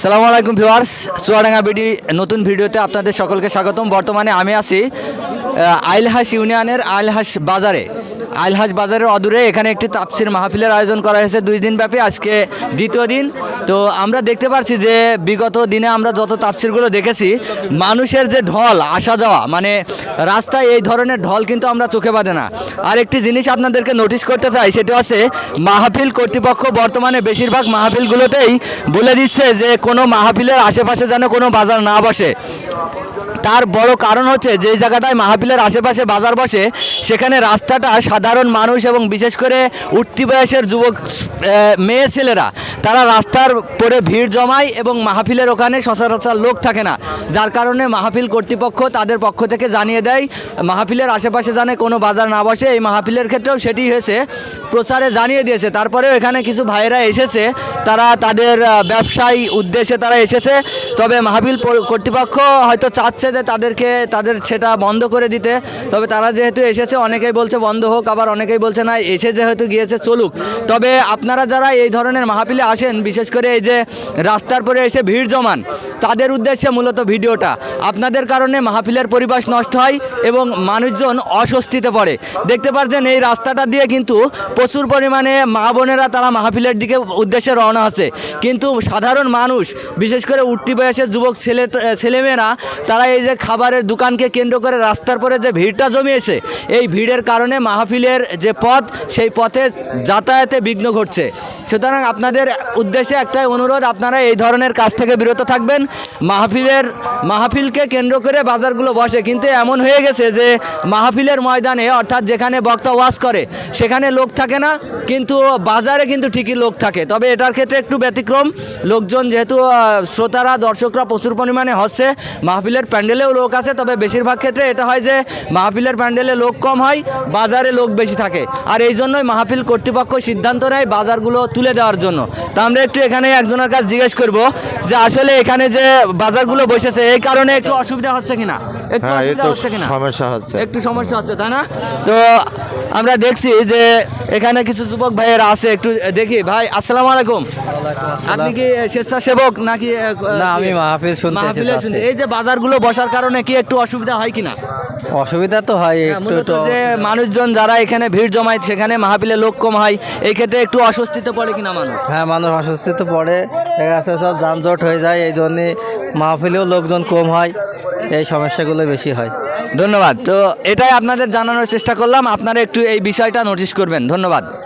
সালামু আলাইকুম viewers Chuadanga BD নতুন ভিডিওতে আপনাদের সকলকে স্বাগতম। বর্তমানে আমি আছি আইলহাস ইউনিয়নের আইলহাস বাজারে। আইলহাস বাজারের অদূরে এখানে একটি তাপসির মাহফিলের আয়োজন করা হয়েছে। দুই দিন ব্যাপী আজকে দ্বিতীয় দিন। তো আমরা দেখতে পাচ্ছি যে বিগত দিনে আমরা যত তাপসিরগুলো দেখেছি, মানুষের যে ঢল, আসা যাওয়া মানে রাস্তায় এই ধরনের ঢল কিন্তু আমরা চোখে বাঁধে না। আর একটি জিনিস আপনাদেরকে নোটিশ করতে চাই, সেটা হচ্ছে মাহফিল কর্তৃপক্ষ বর্তমানে বেশিরভাগ মাহফিলগুলোতেই বলে দিচ্ছে যে কোনো মাহফিলের আশেপাশে যেন কোনো বাজার না বসে। তার বড় কারণ হচ্ছে যেই জায়গাটায় মাহফিলের আশেপাশে বাজার বসে, সেখানে রাস্তাটা সাধারণ মানুষ এবং বিশেষ করে উঠতি বয়সের যুবক মেয়ে ছেলেরা, তারা রাস্তার পরে ভিড় জমায় এবং মাহফিলের ওখানে সচরাচর লোক থাকে না। যার কারণে মাহফিল কর্তৃপক্ষ তাদের পক্ষ থেকে জানিয়ে দেয়, মাহফিলের আশেপাশে জানে কোনো বাজার না বসে, এই মাহফিলের ক্ষেত্রেও সেটি হয়েছে। প্রচারে জানিয়ে দিয়েছে। তারপরেও এখানে কিছু ভাইয়েরা এসেছে, তারা তাদের ব্যবসায়ী উদ্দেশ্যে তারা এসেছে। তবে মাহফিল কর্তৃপক্ষ হয়তো চাচ্ছে যে তাদেরকে, তাদের সেটা বন্ধ করে দিতে। তবে তারা যেহেতু এসেছে, অনেকেই বলছে বন্ধ হোক, আবার অনেকেই বলছে না, এসে যেহেতু গিয়েছে, চলুক। তবে আপনারা যারা এই ধরনের মাহফিলে আসেন, বিশেষ করে এই যে রাস্তার পরে এসে ভিড় জমান, তাদের উদ্দেশ্যে মূলত ভিডিওটা। আপনাদের কারণে মাহফিলের পরিবেশ নষ্ট হয় এবং মানুষজন অস্বস্তিতে পড়ে। দেখতে পাচ্ছেন এই রাস্তাটা দিয়ে কিন্তু প্রচুর পরিমাণে মা বোনেরা তারা মাহফিলের দিকে উদ্দেশ্যে রওনা আছে কিন্তু সাধারণ মানুষ, বিশেষ করে উঠতি বয়সের যুবক ছেলে, ছেলেমেয়েরা, তারা এই যে খাবারের দোকানকে কেন্দ্র করে রাস্তার পরে যে ভিড়টা জমিয়েছে, এই ভিড়ের কারণে মাহফিলের যে পথ, সেই পথে যাতায়াতে বিঘ্ন ঘটছে। সুতরাং আপনাদের উদ্দেশ্যে একটাই অনুরোধ, আপনারা এই ধরনের কাজ থেকে বিরত থাকবেন। মাহফিলের, মাহফিলকে কেন্দ্র করে বাজারগুলো বসে। কিন্তু এমন হয়ে গেছে যে মাহফিলের ময়দানে, অর্থাৎ যেখানে বক্তা ওয়াজ করে, সেখানে লোক থাকে না, কিন্তু বাজারে কিন্তু ঠিকই লোক থাকে। তবে এটার ক্ষেত্রে একটু ব্যতিক্রম, লোকজন যেহেতু শ্রোতারা, দর্শকরা প্রচুর পরিমাণে হচ্ছে, মাহফিলের প্যান্ডেলেও লোক আছে তবে বেশিরভাগ ক্ষেত্রে এটা হয় যে মাহফিলের প্যান্ডেলে লোক কম হয় বাজারে লোক বেশি থাকে। আর এই জন্যই মাহফিল কর্তৃপক্ষ সিদ্ধান্ত নেয় বাজারগুলো তুলে দেওয়ার জন্য। তা আমরা একটু এখানে একজনের কাছে জিজ্ঞেস করব যে আসলে এখানে যে বাজারগুলো বসেছে এই কারণে একটু অসুবিধা হচ্ছে কিনা? একটু হ্যাঁ অসুবিধা হচ্ছে কিনা? সমস্যা হচ্ছে। একটু সমস্যা হচ্ছে তাই না? তো আমরা দেখছি যে এখানে কিছু যুবক ভাইয়েরা আছে একটু দেখি। ভাই আসসালামু আলাইকুম। আপনি কি স্বেচ্ছাসেবক নাকি না, আমি মাহফিল শুনতে মাহফিলে শুনতে এই যে বাজারগুলো বসার কারণে কি একটু অসুবিধা হয় কিনা? অসুবিধা তো হয় হ্যাঁ, একটু তো যে মানুষজন যারা এখানে ভিড় জমায় সেখানে মাহফিলে লোক কম হয় এই ক্ষেত্রে একটু অস্বস্তিতে পড়ে কিনা মানুষ? হ্যাঁ মানুষ অস্বস্তি তো পড়ে। দেখা যাচ্ছে সব যানজট হয়ে যায় এই জন্যে মাহফিলেও লোকজন কম হয়। এই সমস্যাগুলো বেশি হয়। ধন্যবাদ। তো এটাই আপনাদের জানানোর চেষ্টা করলাম। আপনারা একটু এই বিষয়টা নোটিশ করবেন। ধন্যবাদ।